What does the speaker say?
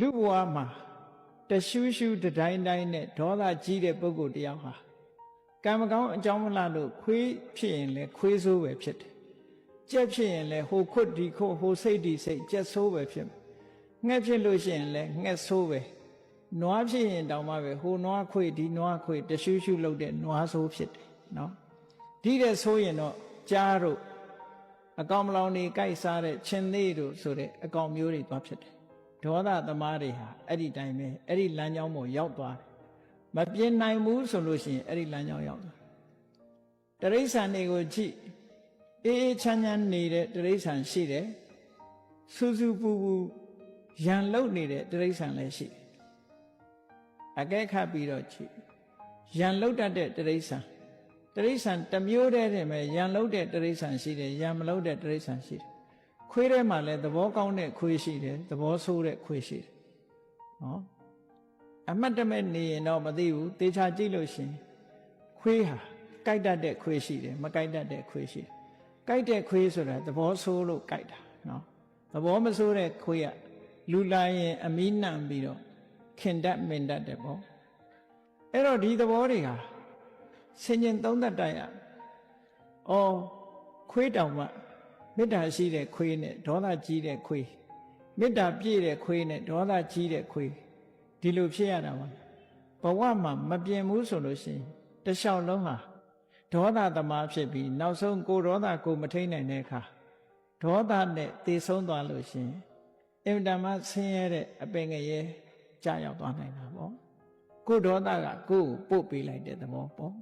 လူဘဝမှာတရှူးရှူးတတိုင်းတိုင်းနဲ့ဒေါသကြီးတဲ့ပုဂ္ဂိုလ်တယောက်ဟာကံမကောင်းအကြောင်းမလှလို့ခွေးဖြစ်ရင်လည်းခွေးဆိုးပဲဖြစ်တယ်ကြက်ဖြစ်ရင်လည်းဟိုခွတ်ဒီခွတ်ဟိုစိတ်ဒီစိတ်ကြက်ဆိုးပဲဖြစ်မယ်ငှက်ဖြစ်လို့ရှိရင်လည်းငှက်ဆိုးပဲနွားဖြစ်ရင်တောင်မှပဲဟိုနွားခွေဒီနွားခွေတရှူးရှူးလုပ်တဲ့နွားဆိုးဖြစ်တယ်နော်ဒီတဲ့ဆိုးရင်တော့ကြားတို့အကောင်မလောင်နေကြိုက်စားတဲ့ချင်းသေးတို့ဆိုတဲ့အကောင်မျိုးတွေသွားဖြစ်တယ် ဒေါသသမားတွေဟာအဲ့ဒီတိုင်းပဲအဲ့ဒီလမ်းကြောင်းပေါ်ရောက်သွားတယ်မပြင်းနိုင်ဘူးဆိုလို့ရှိရင်အဲ့ဒီလမ်းကြောင်းရောက်သွားတရိษံတွေကိုကြည့်အေးအေးချမ်းချမ်းနေတဲ့တရိษံရှိတယ်စူးစူးပူပူရန်လုတ်နေတဲ့တရိษံလည်းရှိတယ်အကဲခတ်ပြီးတော့ကြည့်ရန်လုတ်တတ်တဲ့တရိษံတရိษံတစ်မျိုးတည်းတည်းပဲရန်လုတ်တဲ့တရိษံရှိတယ်ရန်မလုတ်တဲ့တရိษံရှိတယ် ခွေးထဲမှာလည်းသဘောကောင်းတဲ့ခွေးရှိတယ်သဘောဆိုးတဲ့ခွေးရှိတယ်နော်အမှတ်တမဲ့နေရင်တော့မသိဘူးတေချာကြည့်လို့ရှရင်ခွေးဟာကြိုက်တတ်တဲ့ခွေးရှိတယ်မကြိုက်တတ်တဲ့ခွေးရှိတယ်ကြိုက်တဲ့ခွေးဆိုတာသဘောဆိုးလို့ကြိုက်တာနော်သဘောမဆိုးတဲ့ခွေးကလူလာရင်အမီးနှံပြီးတော့ခင်တတ်မင်တတ်တယ်ပေါ့အဲ့တော့ဒီသဘောတွေဟာဆင်ញင်သုံးသက်တိုက်ရအော်ခွေးတောင်မှ မေတ္တာရှိတဲ့ခွေးနဲ့ဒေါသကြီးတဲ့ခွေးမေတ္တာပြည့်တဲ့ခွေးနဲ့ဒေါသကြီးတဲ့ခွေးဒီလိုဖြစ်ရတာပါဘဝမှာမပြင်းဘူးဆိုလို့ရှိရင်တလျှောက်လုံးဟာဒေါသသမားဖြစ်ပြီးနောက်ဆုံးကိုဒေါသကိုမထိန်နိုင်တဲ့အခါဒေါသနဲ့သေဆုံးသွားလို့ရှိရင်အင်တမဆင်းရဲတဲ့အပင်ငရဲကြာရောက်သွားနိုင်တာပေါ့ကိုဒေါသကကိုယ့်ကိုပို့ပေးလိုက်တဲ့သဘောပေါ့